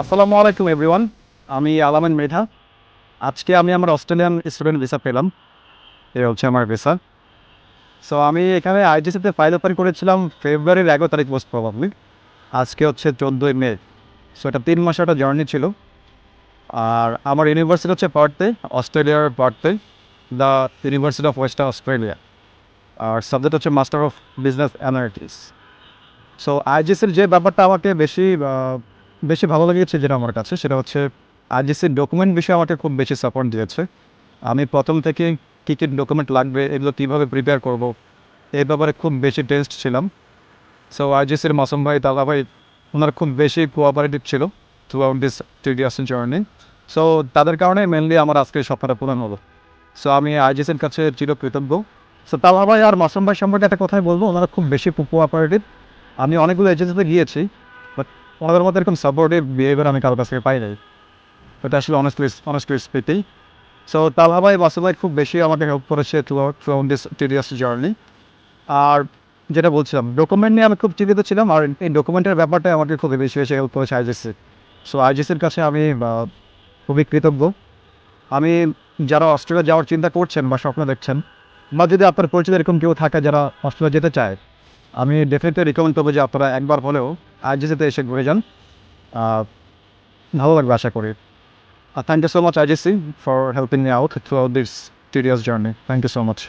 আসসালামু আলাইকুম এভরিওয়ান আমি আলামিন মৃধা। আজকে আমি আমার অস্ট্রেলিয়ান স্টুডেন্ট ভিসা পেলাম। এ হচ্ছে আমার ভিসা সো আমি এখানে আইজিসিতে ফাইল ওপেন করেছিলাম ফেব্রুয়ারির এগারো তারিখ মোস্ট প্রবাবলি আজকে হচ্ছে চোদ্দোই মে। সো এটা তিন মাসের একটা জার্নি ছিল। আর আমার ইউনিভার্সিটি হচ্ছে পার্থে অস্ট্রেলিয়ার পার্থে the university of western Australia R subject হচ্ছে master of business analytics so আইজিসির যে ব্যাপারটা আমাকে বেশি বেশি ভালো লেগেছে যেটা আমার কাছে, সেটা হচ্ছে আইজিসির ডকুমেন্ট বিষয়ে আমাকে খুব বেশি সাপোর্ট দিয়েছে। আমি প্রথম থেকে কী কী ডকুমেন্ট লাগবে, এগুলো কীভাবে প্রিপেয়ার করব এই ব্যাপারে খুব বেশি টেস্ট ছিলাম। সো আইজিসির মাসুম ভাই, দাদা ভাই, ওনারা খুব বেশি কোঅপারেটিভ ছিল throughout this tedious journey so তাদের কারণে মেনলি আমার আজকে স্বপ্নটা পূরণ হলো। সো আমি আইজিসির কাছে চিরকৃতজ্ঞ। সো তালা ভাই আর মাসুম ভাই সম্পর্কে একটা কথাই বলব, ওনারা খুব বেশি কোঅপারেটিভ আমি অনেকগুলো এজেন্সিতে গিয়েছি ওনাদের মতো এরকম সাপোর্টিভ বিহেভিয়ার আমি কারোর কাছ থেকে পাই নাই। এটা আসলে অনেস্টলি অনেস্টলি স্পিকিং সো তালা ভাই মাসুম ভাই খুব বেশি আমাকে হেল্প করেছে throughout this tedious journey আর যেটা বলছিলাম ডকুমেন্ট নিয়ে আমি খুব চিন্তিত ছিলাম, আর এই ডকুমেন্টের ব্যাপারটা আমাকে খুবই বেশি বেশি হেল্প করেছে আইজিসি সো আইজিসির কাছে আমি খুবই কৃতজ্ঞ। আমি, যারা অস্ট্রেলিয়া যাওয়ার চিন্তা করছেন বা স্বপ্ন দেখছেন, বা যদি আপনার পরিচিত এরকম কেউ থাকে যারা অস্ট্রেলিয়া যেতে চায় আমি ডেফিনেটলি রিকমেন্ড করব যে আপনারা একবার হলেও আইজিসিতে এসে ঘুরে যান। ভালো লাগবে আশা করি। Thank you so much IGC for helping me out throughout this tedious journey thank you so much